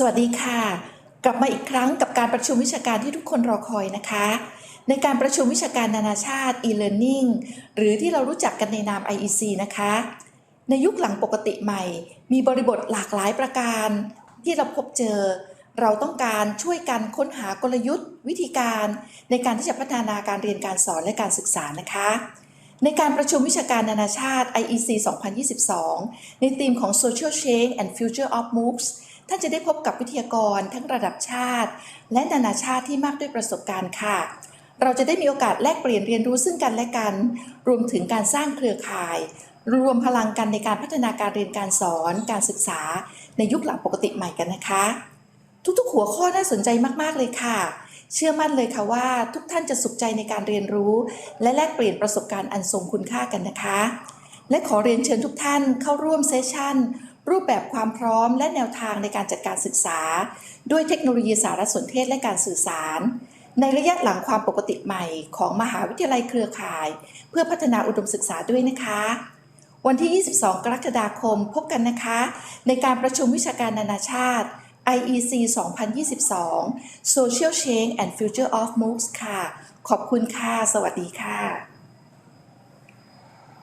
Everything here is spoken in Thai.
สวัสดีค่ะ กลับมาอีกครั้งกับการประชุมวิชาการที่ทุกคนรอคอยนะคะ ในการประชุมวิชาการนานาชาติ e-learning หรือที่เรารู้จักกันในนาม IEC นะคะ ในยุคหลังปกติใหม่ มีบริบทหลากหลายประการ ที่เราพบเจอ เราต้องการช่วยกันค้นหากลยุทธ์ วิธีการ ในการที่จะพัฒนาการเรียนการสอนและการศึกษานะคะ ในการประชุมวิชาการนานาชาติ IEC 2022 ในธีมของ Social Change and Future of MOOCs ท่านจะได้พบกับวิทยากรทั้งระดับชาติ และนานาชาติที่มากด้วยประสบการณ์ค่ะ เราจะได้มีโอกาสแลกเปลี่ยนเรียนรู้ซึ่งกันและกัน รวมถึงการสร้างเครือข่าย รวมพลังกันในการพัฒนาการเรียนการสอน การศึกษา ในยุคหลังปกติใหม่กันนะคะ ทุกๆ หัวข้อน่าสนใจมากๆเลยค่ะ เชื่อมั่นเลยค่ะว่า ทุกท่านจะสุขใจในการเรียนรู้ และแลกเปลี่ยนประสบการณ์อันทรงคุณค่ากันนะคะ และขอเรียนเชิญทุกท่านเข้าร่วมเซสชั่น รูปแบบความพร้อมและแนวทางในการจัดการศึกษา ด้วยเทคโนโลยีสารสนเทศและการสื่อสาร ในระยะหลังความปกติใหม่ของมหาวิทยาลัยเครือข่าย เพื่อพัฒนาอุดมศึกษาด้วยนะคะ วันที่ 22 กรกฎาคมพบกันนะคะ ในการประชุมวิชาการนานาชาติ IEC 2022 Social Change and Future of MOOCs ค่ะ ขอบคุณค่ะ สวัสดีค่ะ